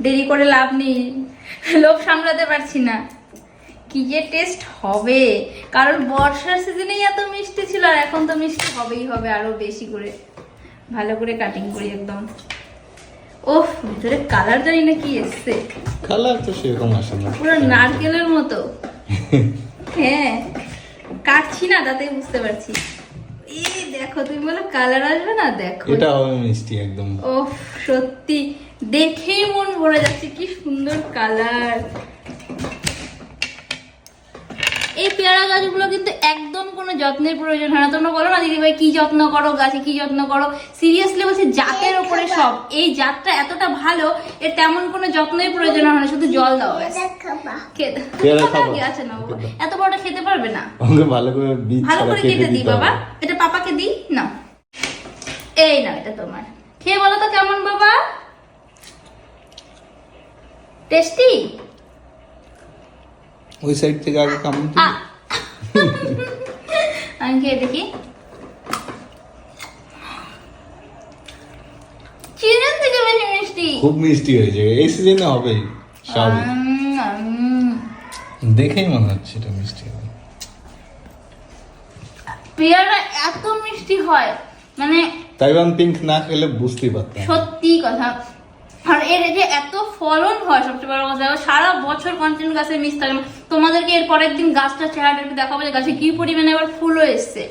দেরি করে লাভ নেই। লোভ সামলাতে পারছি না। কি যে টেস্ট হবে? কারণ বর্ষার সিজনেই এত মিষ্টি ছিল আর এখন তো মিষ্টি হবেই হবে আরও বেশি করে। ভালো করে কাটিং করি একদম। ওফ ভিতরে কালার জানি না কি এসছে। কালার তো সেরকম আসে না। পুরো নারকেলের মতো। হ্যাঁ কাটছি না তাতেই বুঝতে পারছি। দেখো তুমি বলো কালার আসবে না? দেখো। এটা হবে মিষ্টি একদম। ও সত্যি। দেখেই মন ভরে যাচ্ছে কি সুন্দর কালার এই পেয়ারা গাছগুলো কিন্তু একদম কোনো যত্নের প্রয়োজন হয় না। তোমরা বলো না দিদি ভাই কি যত্ন করো গাছে কি যত্ন করো? সিরিয়াসলি বলছি জাতের ওপরে সব। এই জাতটা এতটা ভালো এর তেমন কোনো যত্নের প্রয়োজন হয় না শুধু জল দাও খেতে আছে না বাবা? এত বড়টা খেতে পারবে না? ভালো করে ভালো করে কেটে দিই বাবা। এটা এই না এটা তোমার। খেয়ে বলো তো কেমন বাবা? টেস্টি? ওই সাইড থেকে আগে দিবি। আমি খেয়ে দেখি। থেকে বেশি মিষ্টি। খুব মিষ্টি হয়েছে এই সিজনে হবেই স্বাভাবিক। দেখেই মনে হচ্ছে এটা মিষ্টি হবে। পেয়ারা এত মিষ্টি হয়। মানে তাইওয়ান পিঙ্ক না খেলে বুঝতেই পারতাম। সত্যি কথা। আর এর যে এত ফলন হয় সবচেয়ে বড় কথা সারা বছর কন্টিনিউ গাছের মিস থাকে। তোমাদেরকে এর পরের দিন গাছটা চেহারাটা একটু দেখাবো যে গাছে কি পরিমাণে আবার ফুলও এসছে